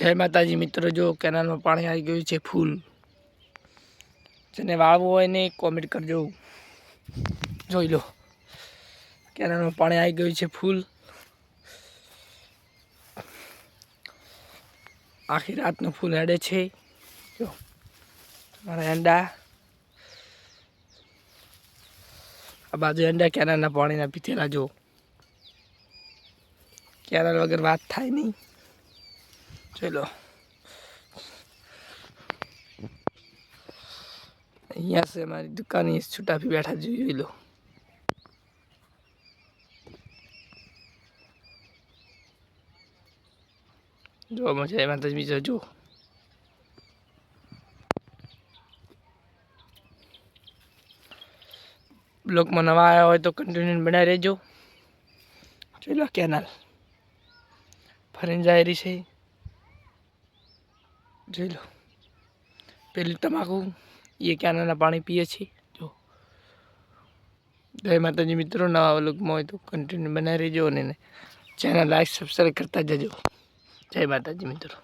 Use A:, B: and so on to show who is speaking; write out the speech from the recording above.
A: જય માતાજી, મિત્રો, જો કેનાલમાં પાણી આવી ગયું છે ફૂલ. જેને વાવવું હોય ને કોમેન્ટ કરજો. જોઈ લો. કેનાલમાં પાણી આવી ગયું છે ફૂલ. આખી રાતનું ફૂલ હેડે છે. જો, મારા અંડા આ બાજુ અંડા કેનાલના પાણીના પીથેલા, જો. કેનાલ વગર વાત થાય નહીં. ચલો. અહીંયા છે મારી દુકાને છૂટા પી બેઠા જોઈ લો. જોવા મજા એમાં તો બીજો જુઓ. બ્લોકમાં નવા આવ્યા હોય તો કન્ટિન્યુ બનાવી રહેજો. ચલો, કેનાલ. ફરીને જાય રહી છે. જોઈ લો. પેલી તમાકુ એ ક્યાંના પાણી પીએ છીએ. જો. જય માતાજી મિત્રો, નવા વ્લોગમાં હોય તો કન્ટિન્યુ બનાવી રહેજો અને ચેનલ લાઈક સબસ્ક્રાઈબ કરતા જજો. જય માતાજી મિત્રો.